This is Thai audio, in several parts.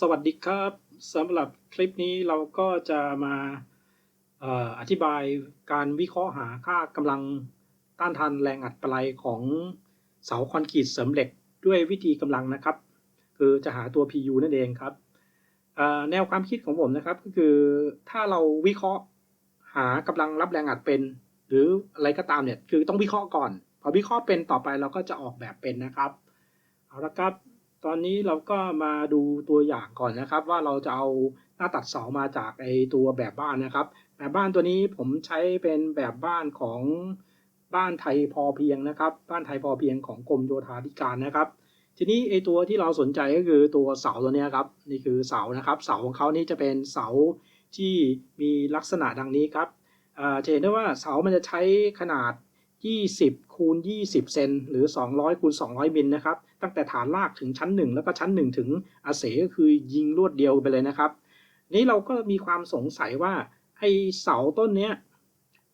สวัสดีครับสำหรับคลิปนี้เราก็จะมาอธิบายการวิเคราะห์หาค่ากำลังต้านทานแรงอัดปลายของเสาคอนกรีตเสริมเหล็กด้วยวิธีกำลังนะครับ คือจะหาตัว PU นั่นเองครับแนวความคิดของผมนะครับก็คือถ้าเราวิเคราะห์หากำลังรับแรงอัดเป็น หรืออะไรก็ตามเนี่ยคือต้องวิเคราะห์ก่อน พอวิเคราะห์เป็นต่อไปเราก็จะออกแบบเป็นนะครับเอาละครับ ตอนนี้เราก็มาดูตัวอย่างก่อนนะครับ ว่าเราจะเอาหน้าตัดเสามาจากไอตัวแบบบ้านนะครับ แบบบ้านตัวนี้ผมใช้เป็นแบบบ้านของบ้านไทยพอเพียงนะครับ บ้านไทยพอเพียงของกรมโยธาธิการนะครับ ทีนี้ไอตัวที่เราสนใจก็คือตัวเสาตัวนี้ครับนี่คือเสานะครับ เสาของเขานี่จะเป็นเสาที่มีลักษณะดังนี้ครับจะเห็นได้ว่าเสามันจะใช้ขนาด 20 คูณ 20 เซนหรือ 200 คูณ 200 มิลนะครับ ตั้งแต่ฐานลากถึงชั้น 1 แล้วก็ชั้น 1 ถึงอาเสก็คือยิงรวดเดียวไปเลยนะครับ นี้เราก็มีความสงสัยว่าไอเสาต้นเนี้ย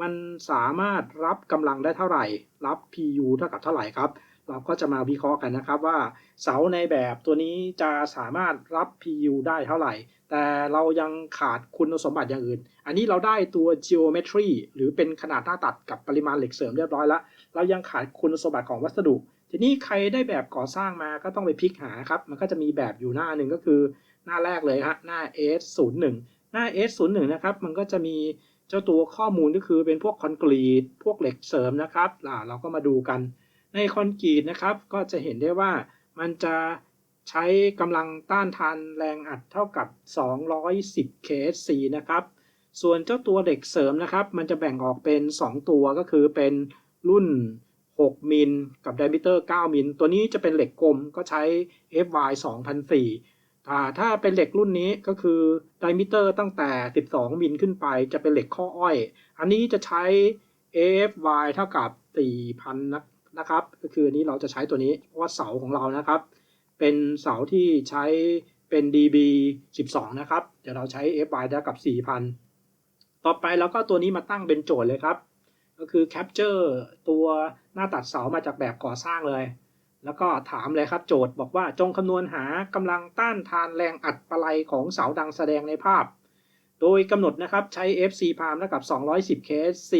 มันสามารถรับกำลังได้เท่าไหร่ รับ PU เท่ากับเท่าไหร่ครับ เราก็จะมาวิเคราะห์กันนะครับว่าเสาในแบบตัวนี้จะสามารถรับ PU ได้เท่าไหร่ แต่เรายังขาดคุณสมบัติอย่างอื่น อันนี้เราได้ตัว geometry หรือเป็นขนาดหน้าตัดกับปริมาณเหล็กเสริมเรียบร้อยแล้ว เรายังขาดคุณสมบัติของวัสดุ ทีนี้ใครได้แบบก่อสร้างมาก็ต้องไปพลิกหาครับ มันก็จะมีแบบอยู่หน้าหนึ่งก็คือหน้าแรกเลยฮะหน้า S01 หน้า S01 นะครับ มันก็จะมีเจ้าตัวข้อมูลก็คือเป็นพวกคอนกรีต พวกเหล็กเสริมนะครับเราก็มาดูกัน ในคอนกรีตนะครับ ก็จะเห็นได้ว่ามันจะใช้กำลังต้านทานแรงอัดเท่ากับ 210 kSc นะครับ ส่วนเจ้าตัวเหล็กเสริมนะครับ มันจะแบ่งออกเป็น 2 ตัวก็คือเป็นรุ่น 6 มิล กับ diameter 9มิล ตัวนี้จะเป็นเหล็กกลมก็ใช้ FY 2004อ่าถ้าเป็นเหล็กรุ่นนี้ก็คือ diameter ตั้งแต่ 12 มิลขึ้นไปจะเป็นเหล็กข้ออ้อย อันนี้จะใช้ AFY เท่ากับ 4,000นะ นะครับ ก็คืออันนี้เราจะใช้ตัวนี้ เพราะว่าเสาของเรานะครับ เป็นเสาที่ใช้เป็น DB 12 นะครับ เดี๋ยวเราใช้ FY เท่ากับ 4,000 ต่อไปเราก็ตัวนี้มาตั้งเป็นโจทย์เลยครับ ก็คือ capture ตัวหน้าตัดเสามาจากแบบก่อสร้างเลย แล้วก็ถามเลยครับโจทย์บอกว่าจงคำนวณหากำลังต้านทานแรงอัดปะไลของเสาดังแสดงในภาพ โดยกำหนดนะครับใช้ FC พามเท่ากับ 210 kSc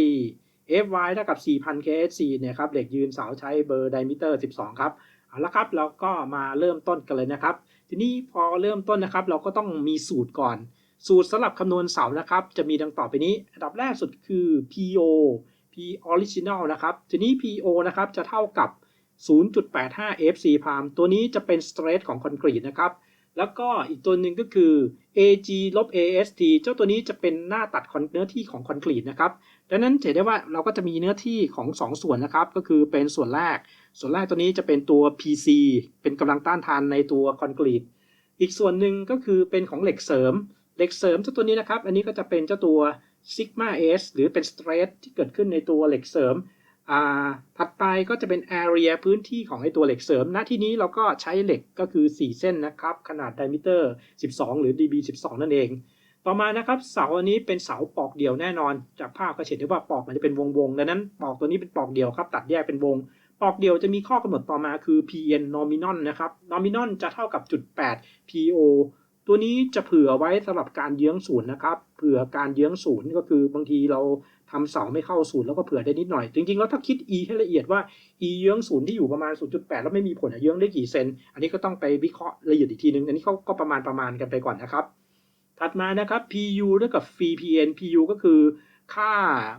FY เท่ากับ 4,000 kSc เนี่ยครับ เหล็กยืนเสาใช้เบอร์ diameter 12 ครับ เอาละครับเราก็มาเริ่มต้นกันเลยนะครับ ทีนี้พอเริ่มต้นนะครับ เราก็ต้องมีสูตรก่อน สูตรสำหรับคำนวณเสานะครับ จะมีดังต่อไปนี้ อันดับแรกสุดคือ PO P original นะครับ ทีนี้ PO นะครับจะเท่ากับ 0.85 FC พามตัวนี้จะเป็น stress ของคอนกรีตนะครับ แล้วก็อีกตัวหนึ่งก็คือ AG ลบ AST เจ้าตัวนี้จะเป็นหน้าตัดคอนเนื้อที่ของคอนกรีตนะครับ ดังนั้นเห็นได้ว่าเราก็จะมีเนื้อที่ของ 2 ส่วนนะครับ ก็คือเป็นส่วนแรก ส่วนแรกตัวนี้จะเป็นตัว PC เป็นกำลังต้านทานในตัวคอนกรีต อีกส่วนหนึ่งก็คือเป็นของเหล็กเสริม เหล็กเสริมเจ้าตัวนี้นะครับ อันนี้ก็จะเป็นเจ้าตัว sigma s หรือเป็น stress ที่เกิดขึ้นในตัวเหล็กเสริม ถัดไปก็จะเป็น area พื้นที่ของไอตัวเหล็กเสริม ณ ที่นี้เราก็ใช้เหล็กก็คือ 4 เส้นนะครับ ขนาด diameter 12 หรือ db 12 นั่นเอง ต่อมานะครับเสาอันนี้เป็นเสาปอกเดี่ยวแน่นอน จากภาพก็เห็นได้ว่าปอกมันจะเป็นวงๆ ดังนั้นปอกตัวนี้เป็นปอกเดี่ยวครับ ตัดแยกเป็นวง ปอกเดี่ยวจะมีข้อกำหนดต่อมาคือ pn nominal นะครับ nominal จะเท่ากับจุด8 po ตัวนี้จะเผื่อไว้สำหรับการเยื้องศูนย์นะครับ เผื่อการเยื้องศูนย์ก็คือบางทีเราทำเสาไม่เข้าศูนย์แล้วก็เผื่อได้นิดหน่อย จริงๆแล้วถ้าคิด e ให้ละเอียดว่า e เยื้องศูนย์ที่อยู่ประมาณ 0.8 แล้วไม่มีผลเยื้องได้กี่เซน อันนี้ก็ต้องไปวิเคราะห์ละเอียดอีกทีนึง อันนี้เขาก็ประมาณประมาณกันไปก่อนนะครับ ถัดมานะครับ pu เท่ากับ phi pn pu ก็คือค่า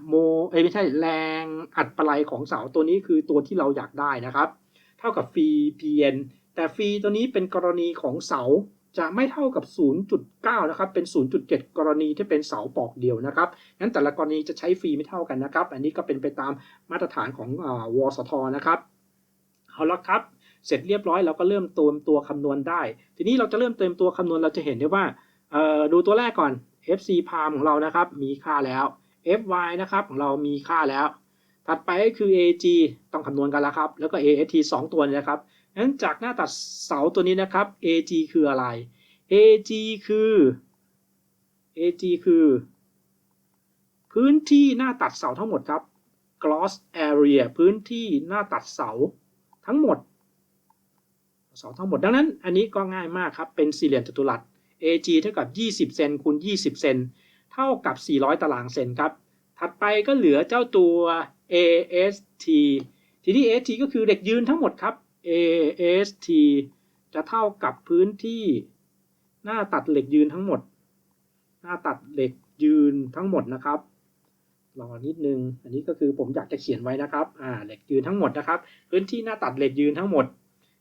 โมเอ้ไม่ใช่แรงอัดปะไลของเสาตัวนี้คือตัวที่เราอยากได้นะครับ เท่ากับ phi pn แต่ phi ตัวนี้เป็นกรณีของเสา จะไม่เท่ากับ 0.9 นะครับ เป็น 0.7 กรณีที่เป็นเสาปอกเดียวนะครับงั้นแต่ละกรณีจะใช้ฟรีไม่เท่ากันนะครับ อันนี้ก็เป็นไปตามมาตรฐานของอวสทนะครับเอาละครับ เสร็จเรียบร้อยเราก็เริ่มเติมตัวคำนวณได้ ทีนี้เราจะเริ่มเติมตัวคำนวณเราจะเห็นได้ว่าดูตัวแรกก่อน FC palm ของเรานะครับมีค่าแล้ว FY นะครับของเรามีค่าแล้ว ถัดไปก็คือ AG ต้องคำนวณกันแล้วครับ แล้วก็ AST 2 ตัวนี้นะครับ งั้นจากหน้าตัดเสาตัวนี้นะครับ AG คืออะไร AG คือ AG คือ พื้นที่หน้าตัดเสาทั้งหมดครับ gross area พื้นที่หน้าตัดเสาทั้งหมด เสาทั้งหมด ดังนั้น อันนี้ก็ง่ายมากครับ เป็นสี่เหลี่ยมจัตุรัส AG เท่ากับ 20 เซนคูณ 20 เซน เท่ากับ 400 ตารางเซนครับ ถัดไปก็เหลือเจ้าตัว AST ทีนี้ AST ก็คือเหล็กยืนทั้งหมดครับ AST จะเท่ากับพื้นที่หน้าตัดเหล็กยืนทั้งหมด หน้าตัดเหล็กยืนทั้งหมดนะครับรอนิดนึง อันนี้ก็คือผมอยากจะเขียนไว้นะครับ อ่า เหล็กยืนทั้งหมดนะครับ พื้นที่หน้าตัดเหล็กยืนทั้งหมด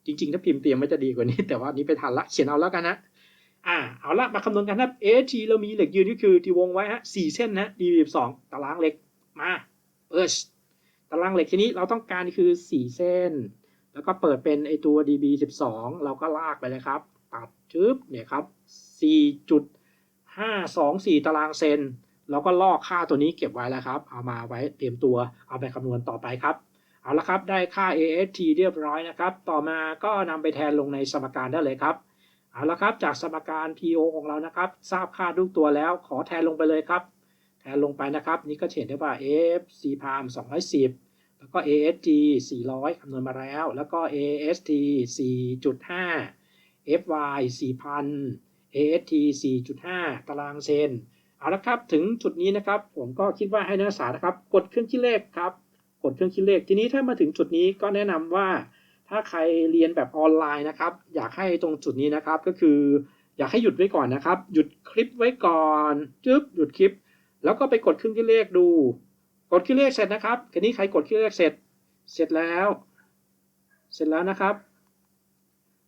จริง ๆ ถ้าพิมพ์เตรียมไว้จะดีกว่านี้ แต่ว่านี้ไปทันละ เขียนเอาแล้วกันนะ อ่า เอาละมาคำนวณกันครับ AT เรามีเหล็กยืนก็คือที่วงไว้ฮะสี่เส้นนะ D12 ตารางเหล็ก มา เอิชตารางเหล็กทีนี้เราต้องการคือสี่เส้น แล้วก็เปิดเป็นไอตัว DB12 เราก็ลากไปเลยครับ ตัดชึบเนี่ยครับ 4.524 ตารางเซนเราก็ลอกค่าตัวนี้เก็บไว้แล้วครับ เอามาไว้เตรียมตัวเอาไปคำนวณต่อไปครับ เอาละครับได้ค่า AST เรียบร้อยนะครับ ต่อมาก็นำไปแทนลงในสมการได้เลยครับเอาละครับจากสมการ PO ของเรานะครับ ทราบค่าทุกตัวแล้วขอแทนลงไปเลยครับ แทนลงไปนะครับ นี่ก็เห็นได้ว่า F C พาม210 แล้วก็ AST 400 คำนวณมาแล้ว แล้วก็ AST 4.5 FY 4,000 AST 4.5 ตารางเซนเอาละครับถึงจุดนี้นะครับ ผมก็คิดว่าให้นักศึกษานะครับ กดเครื่องคิดเลขครับ กดเครื่องคิดเลข ทีนี้ถ้ามาถึงจุดนี้ก็แนะนำว่า ถ้าใครเรียนแบบออนไลน์นะครับ อยากให้ตรงจุดนี้นะครับ ก็คือ อยากให้หยุดไว้ก่อนนะครับ หยุดคลิปไว้ก่อนจึ๊บหยุดคลิป แล้วก็ไปกดเครื่องคิดเลขดู กดครื่องคิดเลขเสร็จนะครับทีนี้ใครกดครื่องคิดเลขเสร็จ เสร็จแล้ว เสร็จแล้วนะครับ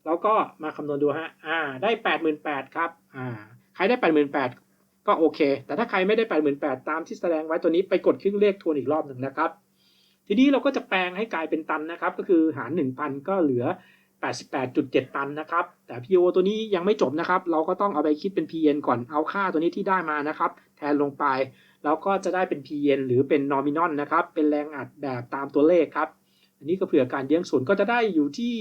เราก็มาคำนวณดูฮะ อ่า ได้แปดหมื่นแปดครับ อ่า ใครได้แปดหมื่นแปดก็โอเค แต่ถ้าใครไม่ได้แปดหมื่นแปดตามที่แสดงไว้ตัวนี้ไปกดครื่งเลขทวนอีกรอบหนึ่งนะครับ ทีนี้เราก็จะแปลงให้กลายเป็นตันนะครับ ก็คือหาร1,000ก็เหลือ88.7 ตันนะครับ แต่ PO ตัวนี้ยังไม่จบนะครับ เราก็ต้องเอาไปคิดเป็น PN ก่อน เอาค่าตัวนี้ที่ได้มานะครับ แทนลงไป แล้วก็จะได้เป็น PN หรือเป็น nominal นะครับ เป็นแรงอัดแบบตามตัวเลขครับ อันนี้ก็เผื่อการเลี้ยงศูนย์ก็จะได้อยู่ที่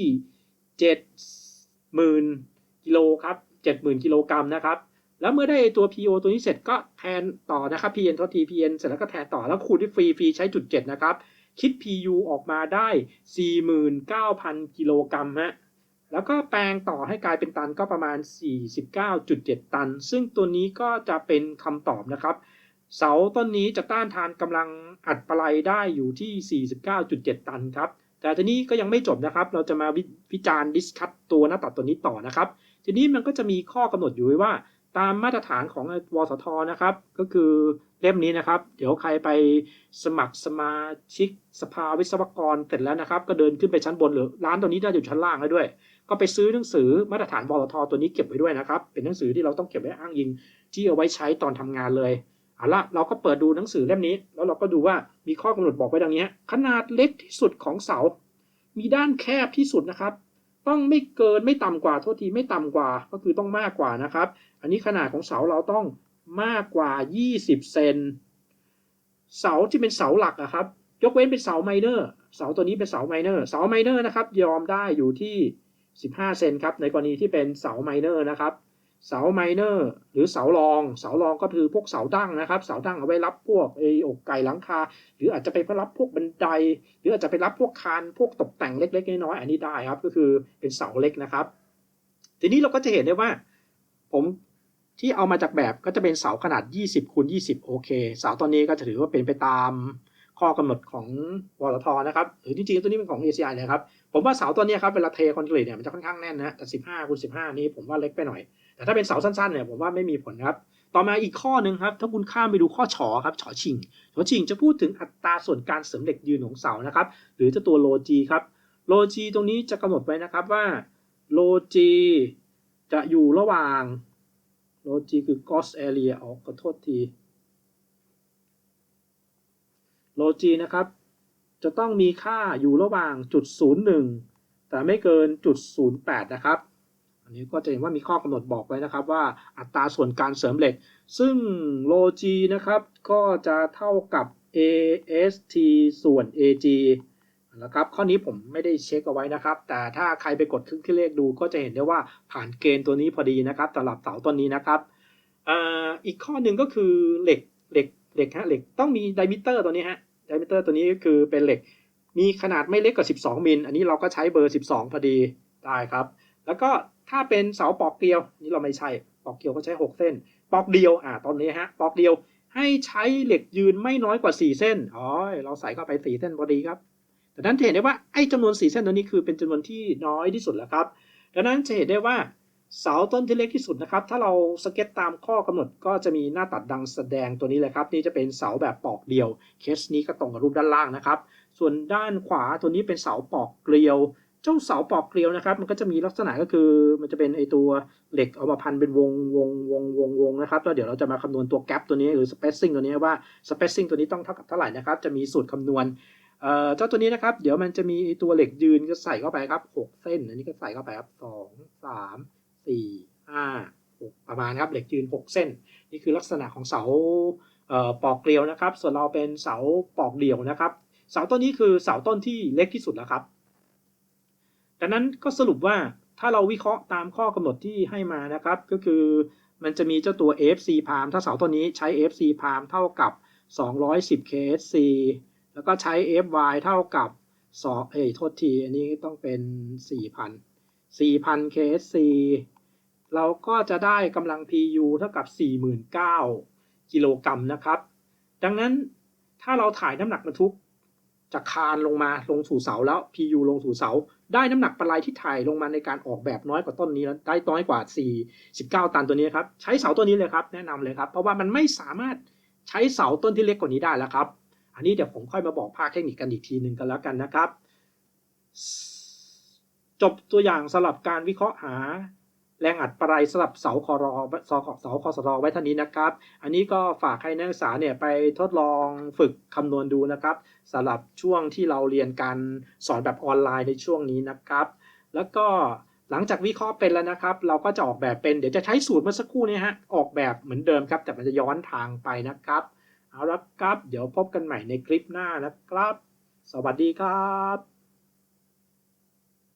70,000กิโลครับ 70,000กิโลกรัมนะครับ แล้วเมื่อได้ตัว PO ตัวนี้เสร็จก็แทนต่อนะครับ PN ทดที PN เสร็จแล้วก็แทนต่อแล้วคูณที่ฟรีฟรีใช้จุด7นะครับ คิด PU ออกมาได้ 49,000 กิโลกรัมฮะแล้วก็แปลงต่อให้กลายเป็นตันก็ประมาณ 49.7 ตัน ซึ่งตัวนี้ก็จะเป็นคำตอบนะครับ เสาต้นนี้จะต้านทานกำลังอัดปลายได้อยู่ที่ 49.7 ตันครับ แต่ทีนี้ก็ยังไม่จบนะครับ เราจะมาวิจารณ์ดิสคัตตัวหน้าตัดตัวนี้ต่อนะครับ ทีนี้มันก็จะมีข้อกำหนดอยู่ว่า ตามมาตรฐานของวสทนะครับ ก็คือเล่มนี้นะครับ เดี๋ยวใครไปสมัครสมาชิกสภาวิศวกรเสร็จแล้วนะครับ ก็เดินขึ้นไปชั้นบนหรือร้านตัวนี้ได้อยู่ชั้นล่างแล้วด้วย ก็ไปซื้อหนังสือมาตรฐานวสทตัวนี้เก็บไว้ด้วยนะครับ เป็นหนังสือที่เราต้องเก็บไว้อ้างอิงที่เอาไว้ใช้ตอนทำงานเลย เอาละเราก็เปิดดูหนังสือเล่มนี้ แล้วเราก็ดูว่ามีข้อกำหนดบอกไว้ดังนี้ ขนาดเล็กที่สุดของเสา มีด้านแคบที่สุดนะครับ ต้องไม่เกินไม่ต่ำกว่าโทษทีไม่ต่ำกว่าก็คือต้องมากกว่านะครับ อันนี้ขนาดของเสาเราต้องมากกว่า 20 เซนเสาที่เป็นเสาหลักอะครับ ยกเว้นเป็นเสาไมเนอร์เสาตัวนี้เป็นเสาไมเนอร์เสาไมเนอร์นะครับยอมได้อยู่ที่ 15 เซนครับในกรณีที่เป็นเสาไมเนอร์นะครับ เสาไมเนอร์หรือเสารอง เสารองก็คือพวกเสาตั้งนะครับ เสาตั้งเอาไว้รับพวกไอ้อกไก่หลังคา หรืออาจจะไปรับพวกบันได หรืออาจจะไปรับพวกคานพวกตกแต่งเล็กๆน้อยๆอันนี้ได้ครับ ก็คือเป็นเสาเล็กนะครับ ทีนี้เราก็จะเห็นได้ว่า ผมที่เอามาจากแบบก็จะเป็นเสาขนาด 20คูณ20 โอเค เสาตัวนี้ก็จะถือว่าเป็นไปตามข้อกำหนดของวลทนะครับ หรือจริงๆ ตัวนี้เป็นของ ACI เลยครับ ผมว่าเสาตัวนี้ครับเวลาเทคอนกรีตเนี่ยมันจะค่อนข้างแน่นนะ แต่ 15คูณ15 นี้ผมว่าเล็กไปหน่อย แต่ถ้าเป็นเสาสั้นๆเนี่ยผมว่าไม่มีผลครับ ต่อมาอีกข้อหนึ่งครับ ถ้าคุณข้ามไปดูข้อฉอครับฉอชิงฉอชิงจะพูดถึงอัตราส่วนการเสริมเหล็กยืนของเสานะครับ หรือจะตัวโลจีครับโลจีตรงนี้จะกำหนดไว้นะครับว่าโลจีจะอยู่ระหว่างโลจีคือ gross area ออกขอโทษทีโลจีนะครับ จะต้องมีค่าอยู่ระหว่างจุด 01 แต่ไม่เกินจุด 08 นะครับ อันนี้ก็จะเห็นว่ามีข้อกำหนดบอกไว้นะครับว่าอัตราส่วนการเสริมเหล็ก ซึ่งโลจีนะครับก็จะเท่ากับ AST ส่วน AG นะครับข้อนี้ผมไม่ได้เช็คเอาไว้นะครับ แต่ถ้าใครไปกดเครื่องคิดเลขดูก็จะเห็นได้ว่าผ่านเกณฑ์ตัวนี้พอดีนะครับสำหรับเสาต้นนี้นะครับอ,อีกข้อหนึ่งก็คือเหล็กเหล็กเหล็กฮะเหล็กต้องมีไดมิเตอร์ตัวนี้ฮะไดมิเตอร์ตัวนี้ก็คือเป็นเหล็ก มีขนาดไม่เล็กกว่า 12 มิล อันนี้เราก็ใช้เบอร์ 12 พอดีได้ครับ แล้วก็ ถ้าเป็นเสาปอกเกลียวนี่เราไม่ใช่ปอกเกลียวก็ใช้ 6 เส้น ปอกเดียวอ่าตอนนี้ฮะปอกเดียวให้ใช้เหล็กยืนไม่น้อยกว่า 4 เส้นอ๋อเราใส่เข้าไป 4 เส้นพอดีครับดังนั้นจะเห็นได้ว่าไอ้จำนวน 4 เส้นตัวนี้คือเป็นจำนวนที่น้อยที่สุดแล้วครับดังนั้นจะเห็นได้ว่าเสาต้นที่เล็กที่สุดนะครับ ถ้าเราสเก็ตตามข้อกำหนดก็จะมีหน้าตัดดังแสดงตัวนี้เลยครับ นี่จะเป็นเสาแบบปอกเดียว เคสนี้ก็ตรงกับรูปด้านล่างนะครับ ส่วนด้านขวาตัวนี้เป็นเสาปอกเกลียว จ้าเสาปอกเกลียวนะครับ มันก็จะมีลักษณะก็คือ มันจะเป็นไอตัวเหล็กเอามาพันเป็นวงวงวงวงวงนะครับแล้วเดี๋ยวเราจะมาคำนวณตัวแกลบตัวนี้หรือ spacing ตัวนี้ว่า spacing ตัวนี้ต้องเท่ากับเท่าไหร่นะครับ จะมีสูตรคำนวณเอ่อเจ้าตัวนี้นะครับ เดี๋ยวมันจะมีไอตัวเหล็กยืนก็ใส่เข้าไปครับหกเส้น อันนี้ก็ใส่เข้าไปครับสองสามสี่ห้าหกประมาณครับเหล็กยืนหกเส้น นี่คือลักษณะของเสาเอ่อปอกเกลียวนะครับ ส่วนเราเป็นเสาปอกเดี่ยวนะครับ เสาต้นนี้คือเสาต้นที่เล็กที่สุดแล้วครับ ดังนั้นก็สรุปว่าถ้าเราวิเคราะห์ตามข้อกำหนดที่ให้มานะครับ ก็คือมันจะมีเจ้าตัว FC palm ถ้าเสาต้นนี้ใช้ FC palm เท่ากับ 210 KSC แล้วก็ใช้ FY เท่ากับ2เอ้ยโทษที อันนี้ต้องเป็น 4,000 4,000 KSC เราก็จะได้กำลัง PU เท่ากับ 49,000กิโลกรัมนะครับ ดังนั้นถ้าเราถ่ายน้ำหนักบรรทุก จากคานลงมาลงสู่เสาแล้ว PU ลงสู่เสา ได้น้ำหนักปลายที่ถ่ายลงมาในการออกแบบน้อยกว่าต้นนี้แล้วได้น้อยกว่า 49 ตันตัวนี้ครับ ใช้เสาตัวนี้เลยครับ แนะนำเลยครับ เพราะว่ามันไม่สามารถใช้เสาต้นที่เล็กกว่านี้ได้แล้วครับ อันนี้เดี๋ยวผมค่อยมาบอกภาคเทคนิคกันอีกทีหนึ่งกันแล้วกันนะครับ จบตัวอย่างสำหรับการวิเคราะห์หา แรงอัดปลายสำหรับเสาคอรอเสาเสาคอสรอไว้ท่านี้นะครับ อันนี้ก็ฝากให้นักศึกษาเนี่ยไปทดลองฝึกคำนวณดูนะครับสำหรับช่วงที่เราเรียนการสอนแบบออนไลน์ในช่วงนี้นะครับ แล้วก็หลังจากวิเคราะห์เป็นแล้วนะครับ เราก็จะออกแบบเป็นเดี๋ยวจะใช้สูตรเมื่อสักครู่นี้ฮะออกแบบเหมือนเดิมครับ แต่มันจะย้อนทางไปนะครับเอาละครับ เดี๋ยวพบกันใหม่ในคลิปหน้านะครับ สวัสดีครับ